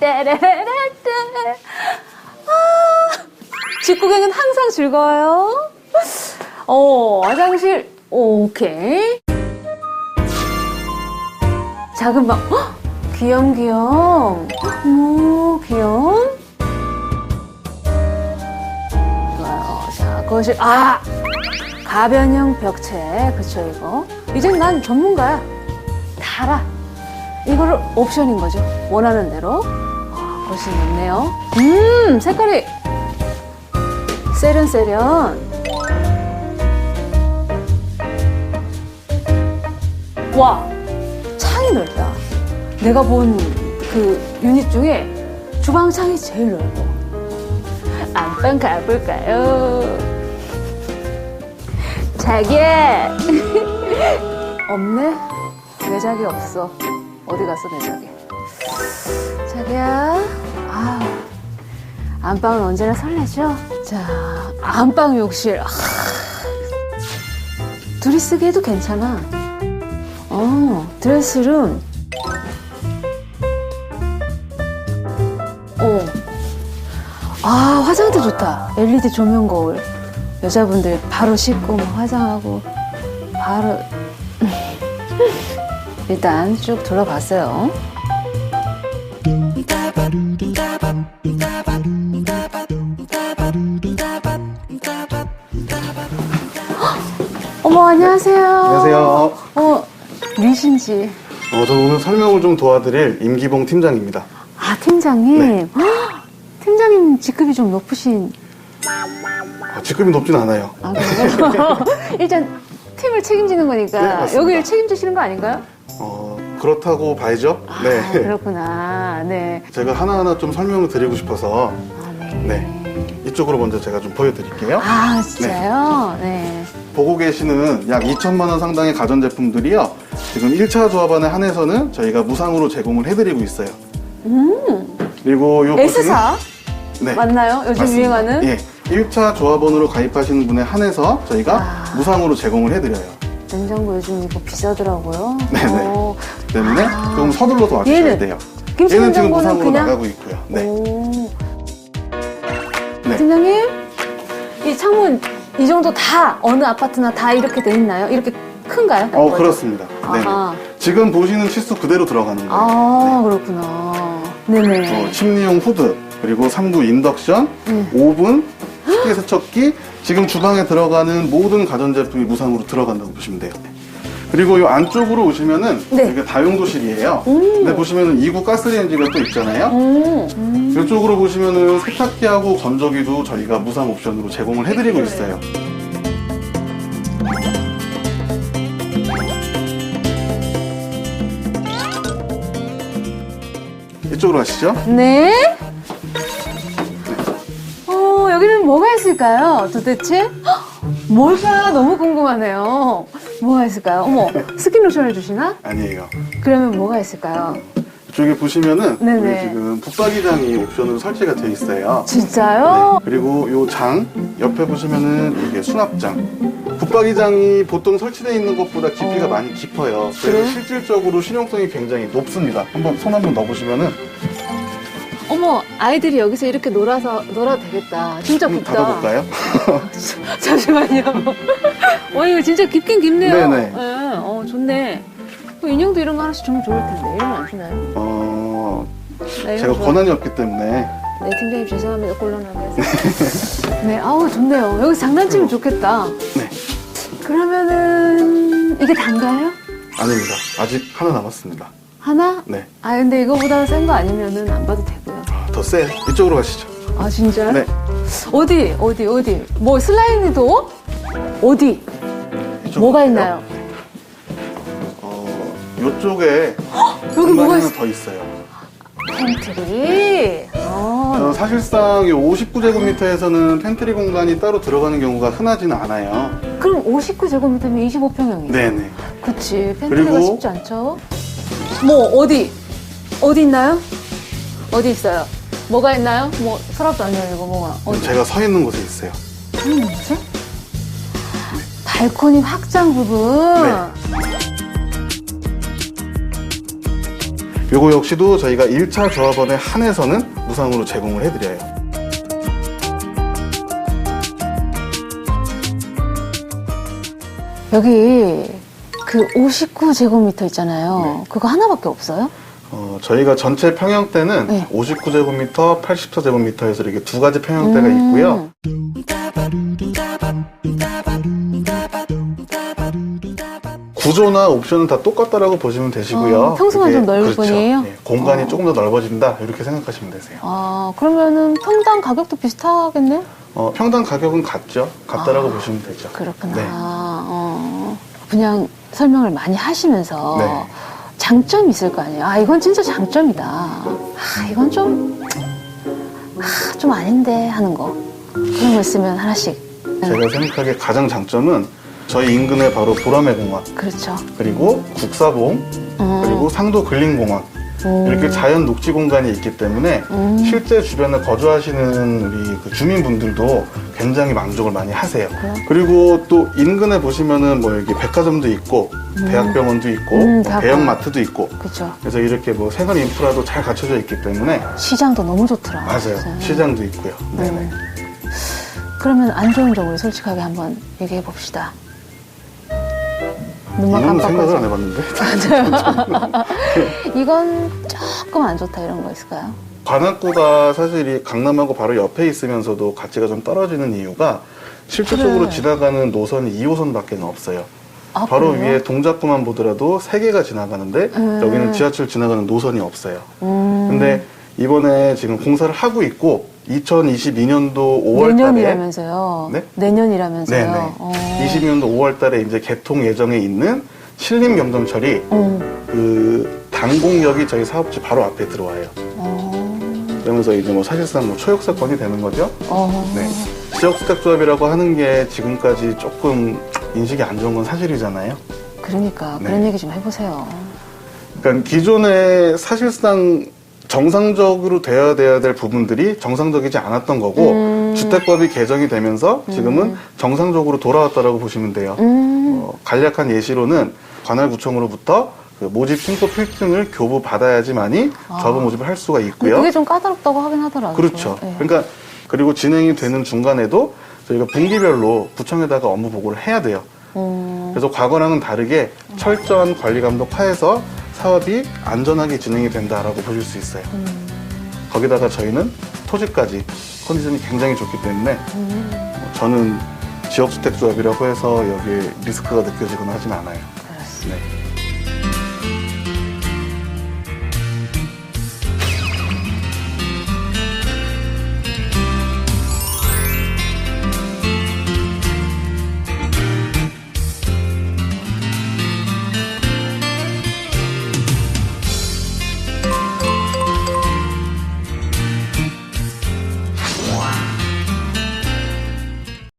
떼레레떼 아, 집 구경은 항상 즐거워요. 어, 화장실 오케이. 작은 방 헉, 귀염귀염. 어머 귀염. 좋아요. 자 거실 아 가변형 벽체 그쵸 이거. 이젠 난 전문가야. 다 알아. 이거를 옵션인 거죠. 원하는 대로. 아, 훨씬 좋네요. 음, 색깔이 세련세련. 와, 창이 넓다. 내가 본 그 유닛 중에 주방 창이 제일 넓어. 안방 가볼까요? 자기야. 없네? 내작이 없어. 어디 갔어, 내작이? 자기야. 아, 안방은 언제나 설레죠? 자, 안방 욕실. 아, 둘이 쓰기에도 괜찮아. 어, 드레스룸. 어. 아, 화장도 좋다. LED 조명 거울. 여자분들 바로 씻고 뭐 화장하고 바로 일단 쭉 둘러봤어요. 어머 안녕하세요. 안녕하세요. 어 미신지. 어, 저 오늘 설명을 좀 도와드릴 임기봉 팀장입니다. 아 팀장님. 네. 헉, 팀장님 직급이 좀 높으신. 아, 직급이 높진 않아요. 아 그래요? 일단 팀을 책임지는 네, 거니까 맞습니다. 여기를 책임지시는 거 아닌가요? 어, 그렇다고 봐야죠. 아, 네. 그렇구나. 네. 제가 하나하나 좀 설명을 드리고 싶어서 아, 네. 네. 이쪽으로 먼저 제가 좀 보여드릴게요. 아 진짜요? 네. 보고 계시는 약 2천만 원 상당의 가전제품들이요. 지금 1차 조합안에 한해서는 저희가 무상으로 제공을 해드리고 있어요. 그리고 요 S사 네. 맞나요? 요즘 맞습니다. 유행하는? 예. 1차 조합원으로 가입하시는 분에 한해서 저희가 아. 무상으로 제공을 해드려요. 냉장고 요즘 이거 비싸더라고요. 네네. 어. 때문에 아. 조금 서둘러서 와주셔야 얘는? 돼요. 김치 얘는 지금 냉장고는 무상으로 그냥? 나가고 있고요. 네. 오. 네. 팀장님, 이 창문 이 정도 다 어느 아파트나 다 이렇게 돼 있나요? 이렇게 큰가요? 어, 그렇습니다. 네. 아하. 지금 보시는 치수 그대로 들어가는 거예요. 아, 그렇구나. 네네. 어, 침리용 후드, 그리고 3구 인덕션, 음. 오븐, 식기 세척기, 지금 주방에 들어가는 모든 가전제품이 무상으로 들어간다고 보시면 돼요. 그리고 이 안쪽으로 오시면은 네. 이게 다용도실이에요. 음. 근데 보시면은 2구 가스레인지가 또 있잖아요. 음. 음. 이쪽으로 보시면은 세탁기하고 건조기도 저희가 무상 옵션으로 제공을 해드리고 있어요. 이쪽으로 가시죠. 네. 뭐가 있을까요? 도대체? 헉, 뭘까? 너무 궁금하네요. 뭐가 있을까요? 어머, 스킨로션 해주시나? 아니에요. 그러면 뭐가 있을까요? 이쪽에 보시면은 네네. 우리 지금 붙박이장이 옵션으로 설치가 되어 있어요. 진짜요? 그리고 요 장 옆에 보시면은 이게 수납장. 붙박이장이 보통 설치되어 있는 것보다 깊이가 어. 많이 깊어요. 그래서 그래요? 실질적으로 실용성이 굉장히 높습니다. 한번 손 한번 넣어보시면은 어머, 아이들이 여기서 이렇게 놀아서, 놀아도 되겠다. 진짜 한번 깊다. 닫아볼까요? 잠시만요. 어, 이거 진짜 깊긴 깊네요. 네네. 어, 좋네. 어, 인형도 이런 거 하나씩 주면 좋을 텐데. 이런 거안 주나요? 어, 나 이런 제가 거 권한이 없기 때문에 네, 팀장님 죄송합니다. 곤란하게 해서. 네, 아우, 좋네요. 여기 장난치면 좋겠다. 네 그러면은, 이게 단가요? 아닙니다. 아직 하나 남았습니다. 하나? 네, 아, 근데 이거보다 센 거 아니면은 안 봐도 되고요. 아, 더 세. 이쪽으로 가시죠. 아, 진짜요? 네, 어디, 어디, 어디? 뭐, 슬라이드도? 어디? 이쪽으로 뭐가? 있나요? 어, 이쪽에 여기 뭐가 하나 있어? 더 있어요. 팬트리. 어, 어, 사실상 이 59제곱미터에서는 팬트리 공간이 따로 들어가는 경우가 흔하지는 않아요. 그럼 59제곱미터면 25평형이죠? 네네. 그치. 팬트리가 그리고- 쉽지 않죠? 뭐, 어디? 어디 있나요? 어디 있어요? 뭐가 있나요? 뭐, 서랍도 안 열리고, 뭐가. 어디? 제가 서 있는 곳에 있어요. 음, 뭐지? 발코니 확장 부분. 네. 요거 역시도 저희가 1차 조합원에 한해서는 무상으로 제공을 해드려요. 여기 그 59제곱미터 있잖아요. 네. 그거 하나밖에 없어요? 어, 저희가 전체 평형대는 네. 59제곱미터, 84제곱미터에서 이렇게 두 가지 평형대가 음. 있고요. 구조나 옵션은 다 똑같다라고 보시면 되시고요. 어, 평수만 좀 넓을 그렇죠. 뿐이에요? 예, 공간이 어. 조금 더 넓어진다 이렇게 생각하시면 되세요. 아, 그러면은 평당 가격도 비슷하겠네요? 어, 평당 가격은 같죠. 같다라고 아, 보시면 되죠. 그렇구나. 네. 어, 그냥 설명을 많이 하시면서 네. 장점이 있을 거 아니에요. 아, 이건 진짜 장점이다. 아, 이건 좀, 아, 좀 아닌데 하는 거. 그런 거 있으면 하나씩. 네, 제가 생각하기에 가장 장점은 저희 인근에 바로 보라매 공원 그렇죠. 그리고 국사봉 어, 그리고 상도 근린공원 음, 이렇게 자연 녹지 공간이 있기 때문에 음. 실제 주변에 거주하시는 우리 그 주민분들도 굉장히 만족을 많이 하세요. 그래요? 그리고 또 인근에 보시면은 뭐 여기 백화점도 있고 대학병원도 있고 음, 뭐. 대형마트도 있고 그렇죠. 그래서 이렇게 뭐 생활 인프라도 잘 갖춰져 있기 때문에 시장도 너무 좋더라. 맞아요. 진짜. 시장도 있고요. 네네. 음. 그러면 안 좋은 점 우리 솔직하게 한번 얘기해 봅시다. 눈만 이건 생각을 안. 해봤는데 이건 조금 안 좋다 이런 거 있을까요? 관악구가 사실 이 강남하고 바로 옆에 있으면서도 가치가 좀 떨어지는 이유가 실질적으로 그래. 지나가는 노선이 2호선밖에 없어요. 아, 바로 그래요? 위에 동작구만 보더라도 세 개가 지나가는데 음. 여기는 지하철 지나가는 노선이 없어요. 음, 근데 이번에 지금 공사를 하고 있고 2022년도 5월 달에 내년이라면서요. 네? 내년이라면서요. 네네. 어. 22년도 5월 달에 이제 개통 예정에 있는 신림 경전철이 어. 그 단공역이 저희 사업지 바로 앞에 들어와요. 어. 그러면서 이제 뭐 사실상 뭐 초역사건이 되는 거죠. 어. 네. 지역주택조합이라고 하는 게 지금까지 조금 인식이 안 좋은 건 사실이잖아요. 그러니까 네. 그런 얘기 좀 해보세요. 그러니까 기존에 사실상 정상적으로 되어야 돼야 될 부분들이 정상적이지 않았던 거고 음. 주택법이 개정이 되면서 지금은 정상적으로 돌아왔다라고 보시면 돼요. 음. 어, 간략한 예시로는 관할구청으로부터 그 모집 신고 필증을 교부 받아야지만이 아. 조합원 모집을 할 수가 있고요. 그게 좀 까다롭다고 하긴 하더라고요. 그렇죠. 네. 그러니까 그리고 진행이 되는 중간에도 저희가 분기별로 구청에다가 업무 보고를 해야 돼요. 음. 그래서 과거랑은 다르게 철저한 관리 감독 하에서 사업이 안전하게 진행이 된다라고 보실 수 있어요. 음. 거기다가 저희는 토지까지 컨디션이 굉장히 좋기 때문에 음. 뭐 저는 지역주택 조합이라고 해서 여기에 리스크가 느껴지거나 하진 않아요. 그렇습니다. 네.